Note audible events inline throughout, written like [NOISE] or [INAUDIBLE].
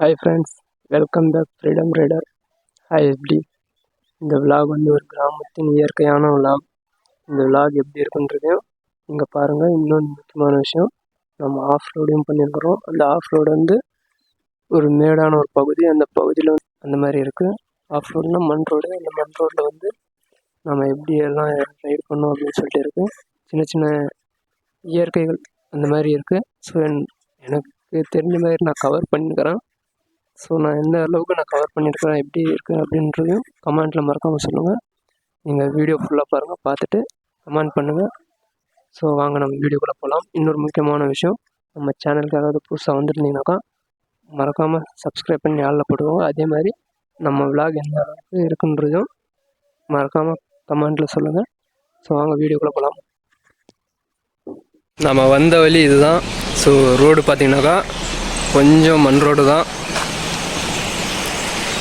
Hi friends welcome the freedom rider hi எப்படி இந்த vlog வந்து ஒரு கிராமத்தின் இயற்கையான விலாக் இந்த விலாக் எப்படி இருக்குன்றதையும் இங்கே பாருங்கள் இன்னொன்று முக்கியமான விஷயம் நம்ம ஆஃப் ரோடையும் பண்ணியிருக்கிறோம் அந்த ஆஃப் ரோடு வந்து ஒரு மேடான ஒரு பகுதி. அந்த பகுதியில் வந்து அந்த மாதிரி இருக்குது ஆஃப் ரோடுனா மண் ரோடு அந்த மண் ரோட்டில் வந்து நம்ம எப்படி எல்லாம் ரைடு பண்ணோம் அப்படின்னு சொல்லிட்டு இருக்குது சின்ன சின்ன இயற்கைகள் அந்த மாதிரி இருக்குது ஸோ எனக்கு தெரிஞ்ச மாதிரி நான் கவர் பண்ணிக்கிறேன். ஸோ நான் எந்த அளவுக்கு நான் கவர் பண்ணியிருக்கிறேன் எப்படி இருக்குது அப்படின்றதையும் கமெண்ட்டில் மறக்காமல் சொல்லுங்கள் நீங்கள் வீடியோ ஃபுல்லாக பாருங்கள் பார்த்துட்டு கமெண்ட் பண்ணுங்கள் ஸோ வாங்க நம்ம வீடியோக்குள்ளே போகலாம் இன்னொரு முக்கியமான விஷயம் நம்ம சேனலுக்கு ஏதாவது புதுசாக வந்துருந்தீங்கனாக்கா மறக்காமல் சப்ஸ்கிரைப் பண்ணி ஆளில் போடுவோம் அதே மாதிரி நம்ம விலாக் எந்த அளவுக்கு இருக்குன்றதும் மறக்காமல் கமெண்ட்டில் சொல்லுங்கள் ஸோ வாங்க வீடியோக்குள்ளே போகலாம் நம்ம வந்த வழி இதுதான். ஸோ ரோடு பார்த்தீங்கன்னாக்கா கொஞ்சம் மண் ரோடு தான்.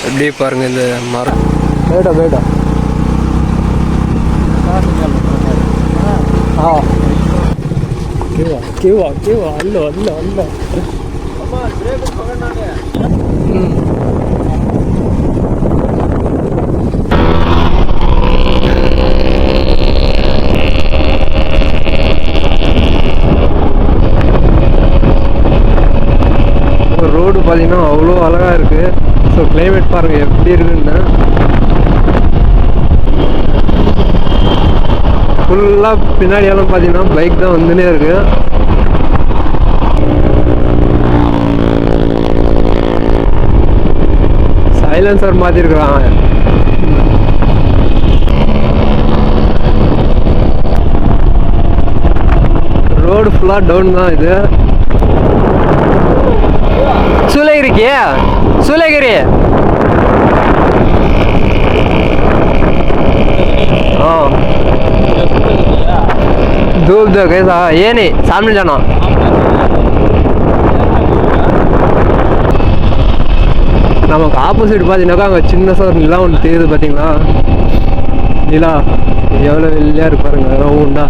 எப்படி பாருங்க இந்த மரம். போயிட்டா போயிட்டா ஆ. கேவா கேவா கேவா. அல்ல அல்ல அல்ல. ரோடு பார்த்தீங்கன்னா அவ்வளோ அழகாக இருக்குது ஸோ கிளைமேட் பாருங்கள் எப்படி இருக்குன்னா ஃபுல்லாக பின்னாடியெல்லாம் பார்த்தீங்கன்னா பைக் தான் வந்துனே இருக்கு. சைலன்சர் மாற்றிருக்கிறான் ரோடு ஃபுல்லாக டவுன் தான் இது. சூளகிரிக்கு சூளகிரி. ದೂಬ್ದು ಗೈಸ್ ಏನಿ ಸಾಮ್ನೆ ಜನ நமக்கு ஆப்போசிட் பார்த்தீங்கன்னாக்கா அங்கே சின்ன ஒரு நிலா ஒன்று தெரியுது பார்த்தீங்களா நிலா எவ்வளோ வெள்ளையாக இருப்பாருங்க ரவுண்டா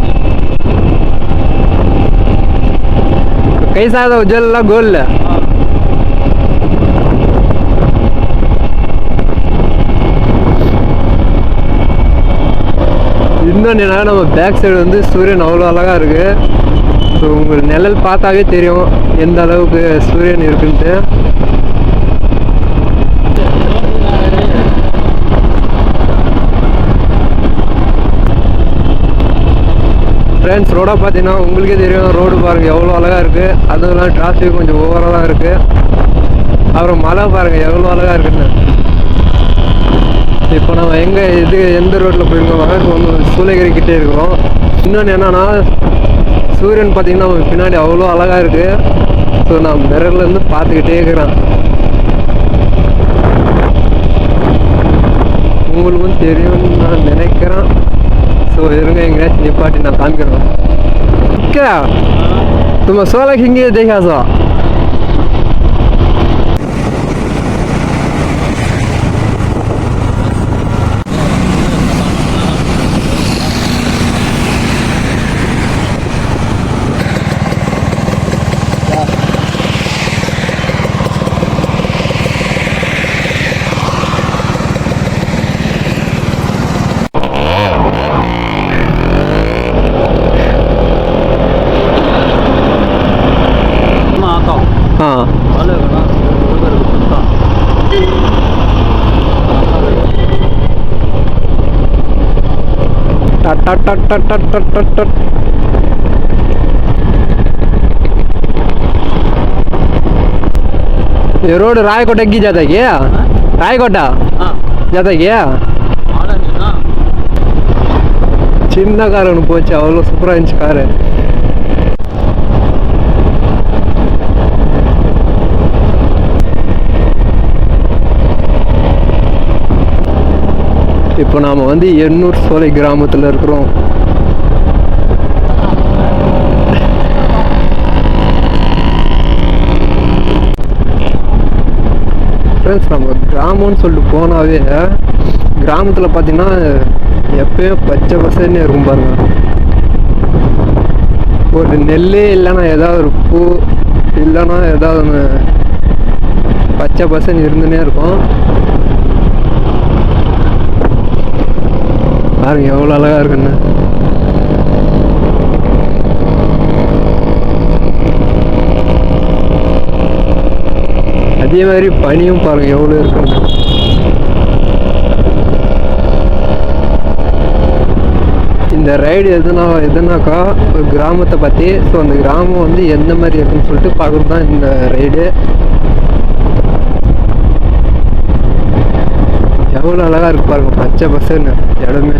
கைசாத உஜல்லாம் கோல்ல இன்னொன்று என்னன்னா நம்ம பேக் சைடு வந்து சூரியன் அவ்வளோ அழகாக இருக்குது ஸோ உங்களுக்கு நிழல் பார்த்தாவே தெரியும் எந்த அளவுக்கு சூரியன் இருக்குன்ட்டு. ஃப்ரெண்ட்ஸ் ரோடாக பார்த்தீங்கன்னா உங்களுக்கே தெரியும் ரோடு பாருங்கள் எவ்வளோ அழகாக இருக்குது அதுவும் இல்லாமல் டிராஃபிக் கொஞ்சம் ஓவராக தான் இருக்குது அப்புறம் மழை பாருங்கள் எவ்வளோ அழகாக இருக்குன்னு. இப்போ நம்ம எங்கே இது எந்த ரோட்டில் போயிருக்கோம் இப்போ வந்து சூளகிரிக்கிட்டே இருக்கிறோம். இன்னொன்று என்னென்னா சூரியன் பார்த்திங்கன்னா பின்னாடி அவ்வளோ அழகாக இருக்குது ஸோ நான் மிரர்லேருந்து பார்த்துக்கிட்டே இருக்கிறேன். உங்களுக்கும் தெரியும்னு நான் நினைக்கிறேன். ஸோ இருங்க எங்கேயாச்சும் நிப்பாட்டி நான் காமிக்கிறேன். ஓகே நம்ம சோலகிங்கே தேகாசா टट टट टट टट टट टट टट ये रोड रायकोट? की जाता है क्या? हाँ? रायकोटा हाँ। जाता है क्या చిన్న కారు सुपर इंच कार है। இப்போ நாம் வந்து எண்ணூர் சோலை கிராமத்தில் இருக்கிறோம். ஃப்ரெண்ட்ஸ் நம்ம கிராமம்னு சொல்லிட்டு போனாவே கிராமத்தில் பார்த்தீங்கன்னா எப்பயும் பச்சை பசன்னு இருக்கும் பாருங்க. ஒரு நெல்லே இல்லைன்னா ஏதாவது ஒரு பூ இல்லைன்னா ஏதாவது ஒன்று பச்சை பசங்க இருந்துனே இருக்கும். பாருங்க எவ்வளோ அழகாக இருக்குன்னு. அதே மாதிரி பனியும் பாருங்க எவ்வளோ இருக்குன்னு. இந்த ரைடு எதுனா எதுனாக்கா ஒரு கிராமத்தை பற்றி ஸோ அந்த கிராமம் வந்து எந்த மாதிரி இருக்குன்னு சொல்லிட்டு பார்க்குறது தான் இந்த ரைடு எவ்வளோ அழகாக இருக்கு பாருங்க. பச்சை பசுன்னு இடமே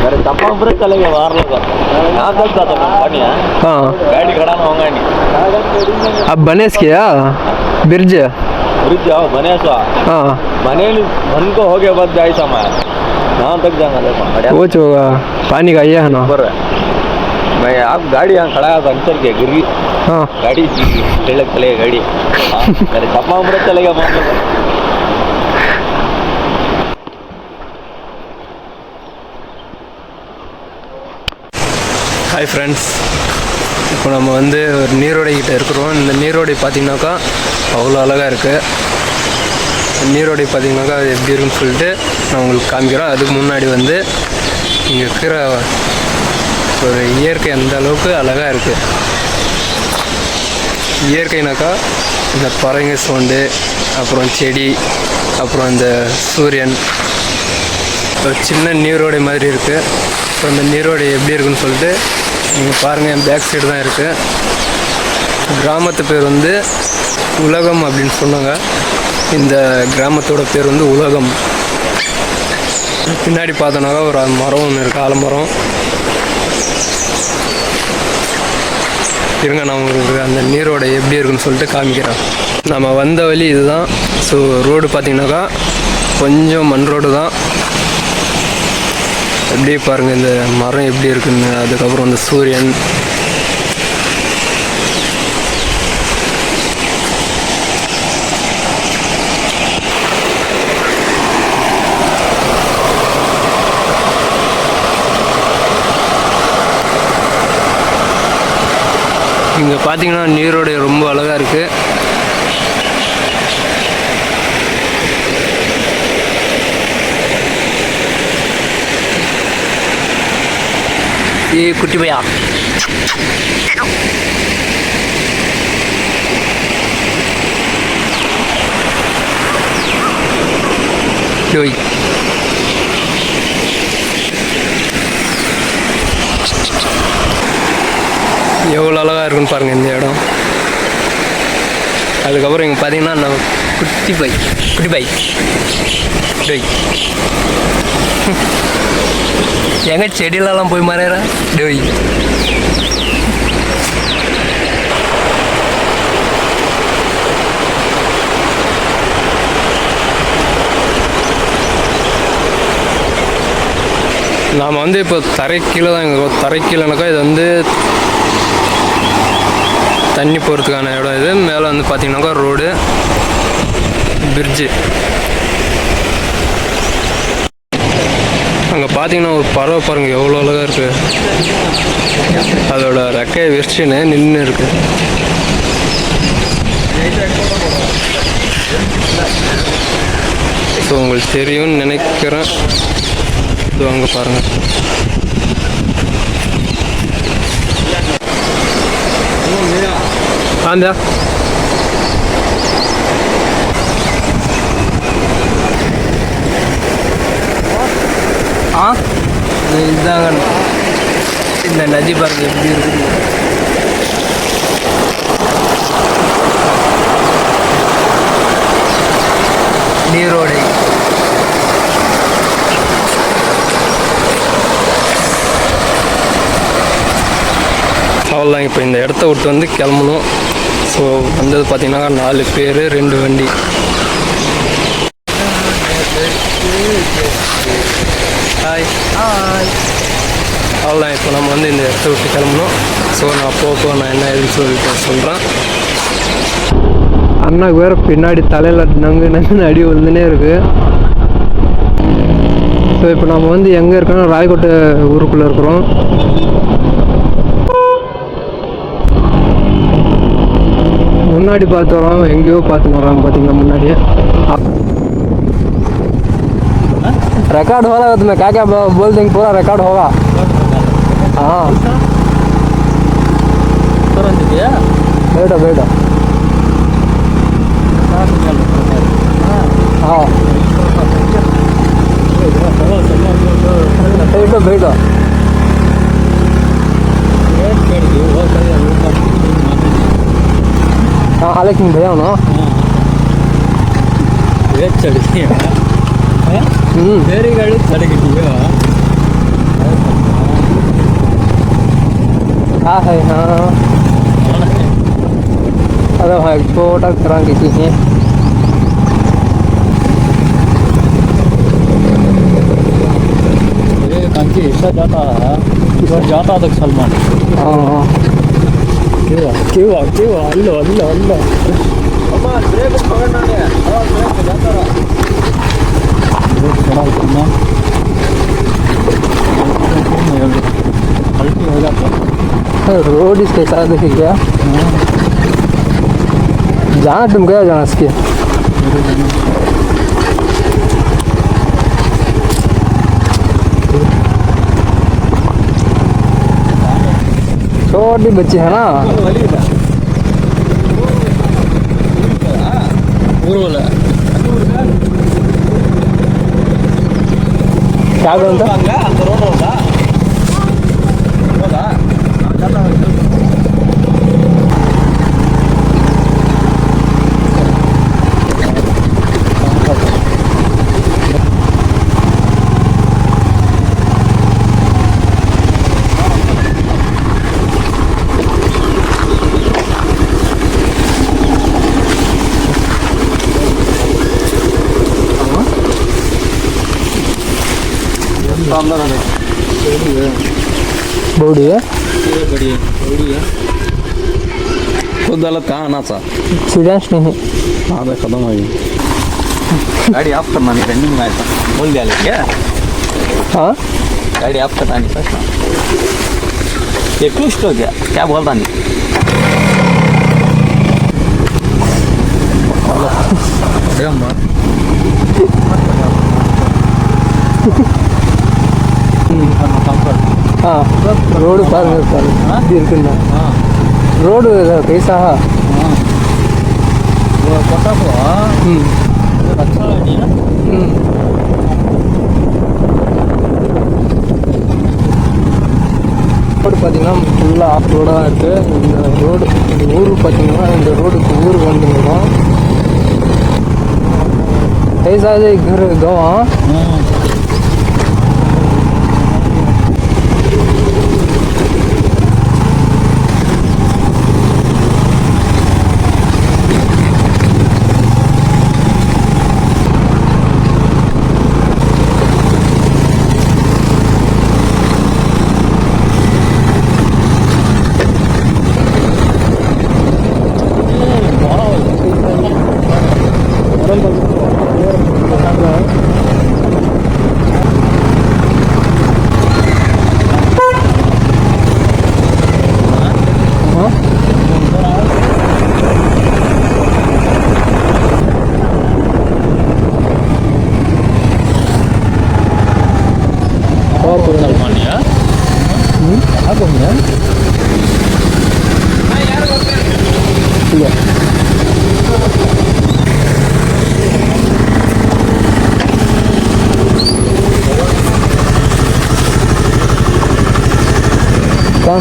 మరి తప్ప అలాగే వారలేదు ಗಾಡಿ ಕಡಾನ ಹೋಗಂಡಿ ಆ ಬನೇಸ್ಗೆಯಾ ಬಿರ್ಜ್ ಬ್ರಿಡ್ಜ್? ಯಾವ ಬನೇಸ ಹಾ. ಮನೇಲಿ ಮನ್ಕೋ ಹೋಗಿ ಬದ್ದೆ ಆಯ್ತಮ್ಮ ನಾನು ತೆಗ್ದಂಗ ಓಚು ಪಾನಿಗೆ ಬರ್ರೆ. ಆ ಗಾಡಿ ಹಂಗೆ ಕಡ ಅನ್ಸರ್ಗೆ ಗಿರಿ ಗಾಡಿ ಹೇಳಕ್ ತಲೆಗೆ ಗಾಡಿ. ತಪ್ಪ ಬರುತ್ತೆ ತಲೆಗೆ ஹாய் ஃப்ரெண்ட்ஸ் இப்போ நம்ம வந்து ஒரு நீரோடை கிட்ட இருக்கிறோம். இந்த நீரோடை பார்த்தீங்கன்னாக்கா அவ்வளோ அழகாக இருக்குது நீரோடை பார்த்தீங்கன்னாக்கா அது எப்படி இருக்குன்னு சொல்லிட்டு நான் உங்களுக்கு காமிக்கிறோம் அதுக்கு முன்னாடி வந்து இங்கே இருக்கிற ஒரு இயற்கை அந்த அளவுக்கு அழகாக இருக்குது இயற்கைனாக்கா இந்த பறவைங்க சோண்டு அப்புறம் செடி அப்புறம் இந்த சூரியன் ஒரு சின்ன நீரோடை மாதிரி இருக்குது ஸோ அந்த நீரோடை எப்படி இருக்குன்னு சொல்லிட்டு நீங்கள் பாருங்கள் என் பேக் சைடு தான் இருக்குது கிராமத்து பேர் வந்து உலகம் அப்படின்னு சொன்னாங்க. இந்த கிராமத்தோட பேர் வந்து உலகம். பின்னாடி பார்த்தோன்னாக்கா ஒரு மரம் ஒன்று இருக்குது ஆலமரம். இருங்க நான் உங்களுக்கு அந்த நீரோடை எப்படி இருக்குன்னு சொல்லிட்டு காமிக்கிறேன். நம்ம வந்த வழி இதுதான். ஸோ ரோடு பார்த்தீங்கன்னாக்கா கொஞ்சம் மண் ரோடு தான். அப்படியே பாருங்க இந்த மரம் எப்படி இருக்குன்னு அதுக்கப்புறம் இந்த சூரியன். இங்கே பார்த்தீங்கன்னா நீரோடைய ரொம்ப அழகாக இருக்குது ஏ குட்டி பையா Rồi. எவ்வளோ அழகாக இருக்குன்னு பாருங்கள் இந்த இடம் அதுக்கப்புறம் இங்கே பார்த்தீங்கன்னா நம்ம குட்டி பை குட்டி பை டொய் [LAUGHS] எங்க செடியிலலாம் போய் மறையிற? டோய். நாம் வந்து இப்போ தரை கீழே தான் இருக்கோம். தரை கீழேனாக்கா இது வந்து தண்ணி போகிறதுக்கான இடம் இது. மேலே வந்து பார்த்தீங்கன்னாக்கா ரோடு பிரிட்ஜு அங்கே பார்த்தீங்கன்னா ஒரு பறவை பாருங்க எவ்வளோ அழகாக இருக்கு. அதோட ரெக்கையை விரிச்சுன்னு நின்று இருக்கு. ஸோ உங்களுக்கு தெரியும்னு நினைக்கிறேன். இது அங்கே பாருங்கள் ஆந்தா இதுதாங்க இந்த நதி பார்க்க எப்படி இருக்குது நீரோடை. அவ்வளோதாங்க இப்போ இந்த இடத்த விட்டு வந்து கிளம்பணும். ஸோ வந்தது பார்த்திங்கன்னா நாலு பேர் ரெண்டு வண்டி. ஹாய் ஹாய் அவ்வளோதான் இப்போ நம்ம வந்து இந்த இடத்த விட்டு கிளம்பணும். ஸோ நான் போக நான் என்ன ஏதுன்னு சொல்லிட்டு சொல்கிறேன் அண்ணாக்கு வேறு பின்னாடி தலையில் நங்கு நங்கு அடி விழுந்துனே இருக்குது ஸோ இப்போ நம்ம வந்து எங்கே இருக்கோம்னா ராயக்கோட்டை ஊருக்குள்ளே இருக்கிறோம். முன்னாடி பார்த்து வரோம் எங்கேயோ பார்த்துன்னு வராங்க பார்த்தீங்களா முன்னாடியே? रिकॉर्ड हो रहा तो है उसमें क्या क्या बोल देंगे पूरा रिकॉर्ड होगा। हाँ। बैठो बैठो। हाँ। बैठो बैठो। हाँ हालाँकि भैया ना? हाँ। चढ़ ಬೇರೆ ಗಾಡಿ ತಡೆಗಿಟ್ಟಿದ್ಯೋ हाँ है हाँ अरे भाई छोटा करांगे चाहिए ये कंची ऐसा जाता है इधर जाता तक सलमान हाँ हाँ क्यों क्यों क्यों अल्लो अल्लो अल्लो अम्मा ब्रेक पकड़ना है ब्रेक जाता रहा रोड इसके साथ देखे क्या? जहाँ तुम गया जहाँ इसके। छोटी बच्ची है ना? हाँ, ಊರು 两个人。थोडी आहे तो झाला का आणाचा सिरियस नाही खत्म हो गई गाडी ऑफ़ करना नाही रनिंग मारता बोल दिया लेके। हाँ? गाडी ऑफ़ करना नहीं फ़र्स्ट हाँ। ये कुछ तो क्या? क्या बोलता नहीं? [LAUGHS] ஆ. ரோடு பாருங்க பாருங்க. எப்படி இருக்குண்ணா ரோடு பேசா. కొట్టకు ரோடு பார்த்தீங்கன்னா ஃபுல்லாக ஆஃப் ரோடாக இருக்குது இந்த ரோடு இந்த ஊர் பார்த்தீங்கன்னா இந்த ரோடுக்கு ஊருக்கு வந்துருக்கோம் ஐசாது கவம்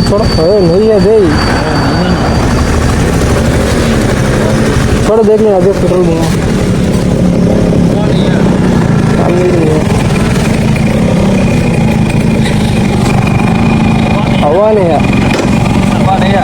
சோட நிறைய டேய் थोड़ा देख लें अभी पेट्रोल भूमा हवा नहीं है हवा नहीं है